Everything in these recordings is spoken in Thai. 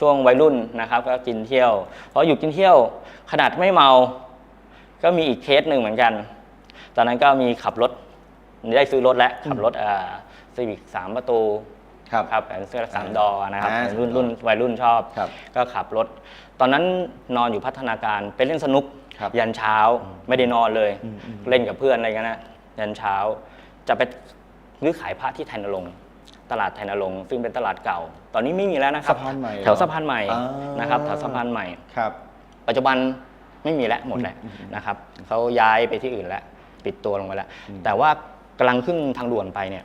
ช่วงวัยรุ่นนะครับ ก็กินเที่ยวพออยู่กินเที่ยวขนาดไม่เมา ก็มีอีกเคสหนึ่งเหมือนกัน ตอนนั้นก็มีขับรถได้ซื้อรถแล้วขับรถอ่าซีวิกสามประตูครับครับแผนเสื้อสามดอนะครับอ่ารุ่นรุ่นวัยรุ่นชอบ ครับก็ขับรถ ตอนนั้นนอนอยู่พัฒนาการไปเล่นสนุก ครับยันเช้าไม่ได้นอนเลย อืมอืม เล่นกับเพื่อนอะไรกันนะยันเช้า จะไปซื้อขายพระที่ไทยนรงค์ ตลาดไทยนรงค์ซึ่งเป็นตลาดเก่า ตอนนี้ไม่มีแล้วนะครับสะพานใหม่เหรอแถวสะพานใหม่อ่านนะครับแถวสะพานใหม่ ครับ ปัจจุบันไม่มีแล้วหมดแล้วนะครับเขาย้ายไปที่อื่นแล้ว ปิดตัวลงไปแล้วแต่ว่ากำลังขึ้นทางด่วนไปเนี่ย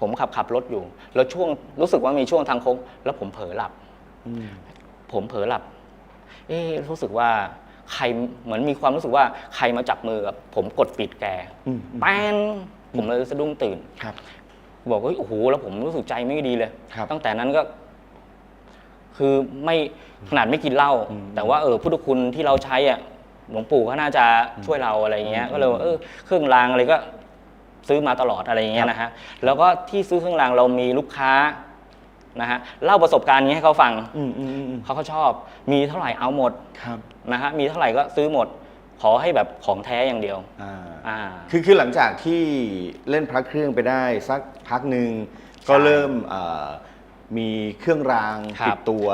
ผมขับขับรถอยู่ แล้วช่วงรู้สึกว่ามีช่วงทางโค้งแล้วผมเผลอหลับ อืม ผมเผลอหลับ เอ๊ะรู้สึกว่าใครเหมือนมีความรู้สึกว่าใครมาจับมือกับผมกดปิดแกอืมอืม แป้นผมเลยสะดุ้งตื่น ครับ บอกว่าเฮ้ยโอ้โหแล้วผมรู้สึกใจไม่ดีเลย ครับตั้งแต่นั้นก็ คือไม่ขนาดไม่กินเหล้าอืมแต่ว่าเออพุทธคุณที่เราใช้อะหลวงปู่เขาน่าจะช่วยเราอะไรเงี้ย อืมก็เลยว่าเออเครื่องรางอะไรก็ ซื้อมาตลอดอะไรเงี้ยนะฮะแล้วก็ที่ซื้อเครื่องรางเรามีลูกค้านะฮะเล่าประสบการณ์นี้ให้เขาฟังอืมอืมอืมอืมเขาก็ชอบ มีเท่าไหร่เอาหมดครับ นะฮะมีเท่าไหร่ก็ซื้อหมด ขอให้แบบของแท้อย่างเดียวอ่าอ่า คือคือหลังจากที่เล่นพระเครื่องไปได้สักพักหนึ่งก็ใช่เริ่มเอ่อมีเครื่องรางครับติดตัว